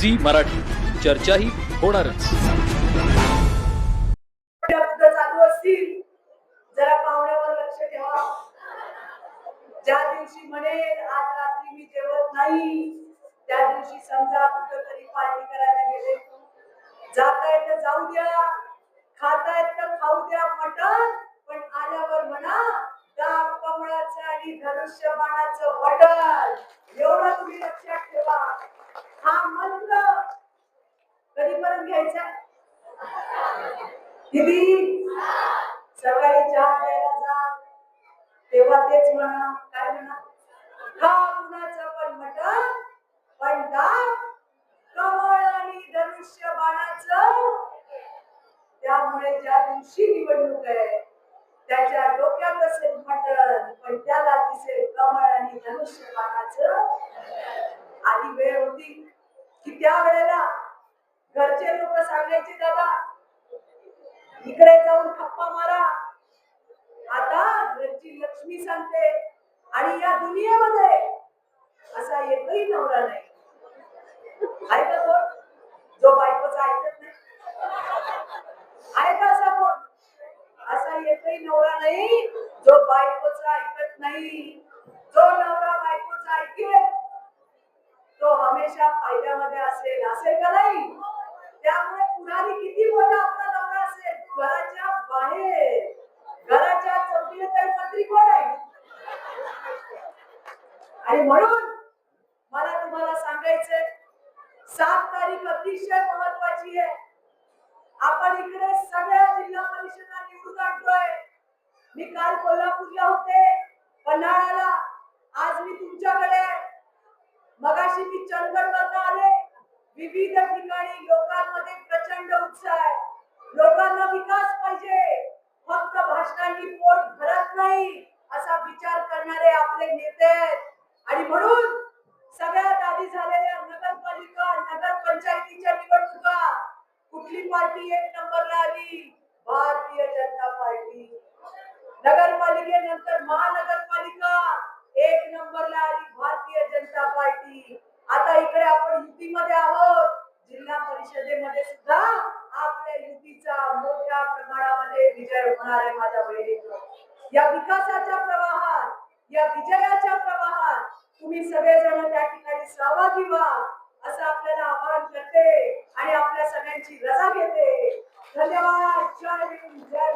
Zee Marathi. चर्चाही होणारच. चालू असतील. जरा पाहुण्यावर लक्ष ठेवा. ज्या दिवशी म्हणेल आज रात्री मी जेवत नाही त्या दिवशी समजा कुठं तरी पार्टी करायला गेले. जाता तर जाऊ द्या. खाता तर खाऊ द्या मटण. पण आल्यावर म्हणा दाब कमळाचं आणि धनुष्य बाणाचं बटन एवढं तुम्ही लक्षात ठेवा. हा मंत्र कधीपर्यंत घ्यायचा? दिदी सकाळी चहा प्यायला जा. तेव्हा तेच म्हणा. काय म्हणा? हा कुणाचा पण मटण पण का कमळ आणि धनुष्य बाणाचं. त्यामुळे ज्या दिवशी निवडणूक आहे त्याच्या डोक्यात असेल मटण पण त्याला दिसेल कमळ आणि धनुष्य आधी वेळ होती की त्या वेळेला घरचे लोक सांगायचे दादा इकडे जाऊन खप्पा मारा. आता घरची लक्ष्मी सांगते आणि या दुनियेमध्ये असा एकही नवरा नाही. ऐका कोण? जो बायकोचा ऐकत नाही. ऐका असा कोण? असा एकही नवरा नाही जो बायकोचा ऐकत नाही. जो नवरा हमेशा फायद्यामध्ये असेल असेल का नाही? त्यामुळे पुढारी किती मोठा आपला नवरा असेल? घराच्या बाहेर. घराच्या चौकीला तरी मंत्री कोण आहे? आणि म्हणून मला तुम्हाला सांगायचंय सात तारीख अतिशय महत्वाची आहे. आपण इकडे सगळ्या जिल्हा परिषदा निवडून आणतोय. मी काल कोल्हापूरला होते. पन्हाळ्याला आज मी तुमच्याकडे आहे. मगाशी मी आले विविध ठिकाणी लोकांमध्ये प्रचंड उत्साह आहे. लोकांना विकास पाहिजे. फक्त भाषणांनी पोट भरत नाही असा विचार करणारे आपले नेते आहेत. आणि म्हणून सगळ्यात आधी झालेल्या नगरपालिका नगर पंचायतीच्या निवडणुका कुठली पार्टी एक नंबरला आली? भारतीय जनता पार्टी. नगरपालिकेनंतर महानगरपालिका एक नंबरला आली. पार्टी. आता इकडे आपण युतीमध्ये आहोत. जिल्हा परिषदेमध्ये सुद्धा आपल्या युतीचा मोठ्या प्रमाणामध्ये विजय होणार आहे माझ्या बहिणींनो. या विकासाच्या प्रवाहात या विजयाच्या प्रवाहात तुम्ही सगळेजण त्या ठिकाणी सहभागी व्हा असं आपल्याला आवाहन करते आणि आपल्या सगळ्यांची रजा घेते. धन्यवाद. जय हिंद जय